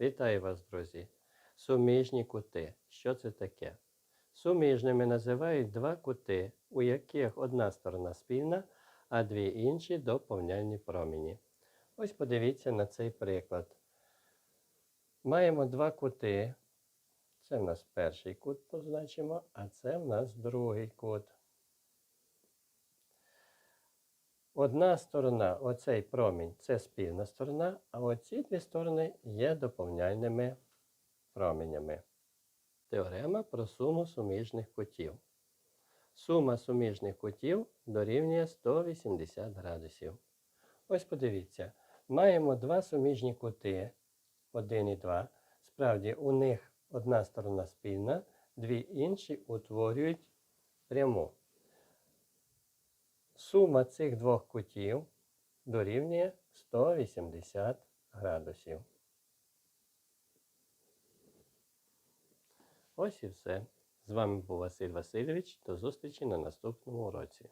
Вітаю вас, друзі! Суміжні кути. Що це таке? Суміжними називають два кути, у яких одна сторона спільна, а дві інші доповняльні промені. Ось подивіться на цей приклад. Маємо два кути. Це в нас перший кут позначимо, а це в нас другий кут. Одна сторона, оцей промінь, це спільна сторона, а оці дві сторони є доповняльними променями. Теорема про суму суміжних кутів. Сума суміжних кутів дорівнює 180 градусів. Ось подивіться, маємо два суміжні кути, 1 і 2. Справді, у них одна сторона спільна, дві інші утворюють пряму. Сума цих двох кутів дорівнює 180 градусів. Ось і все. З вами був Василь Васильович. До зустрічі на наступному уроці.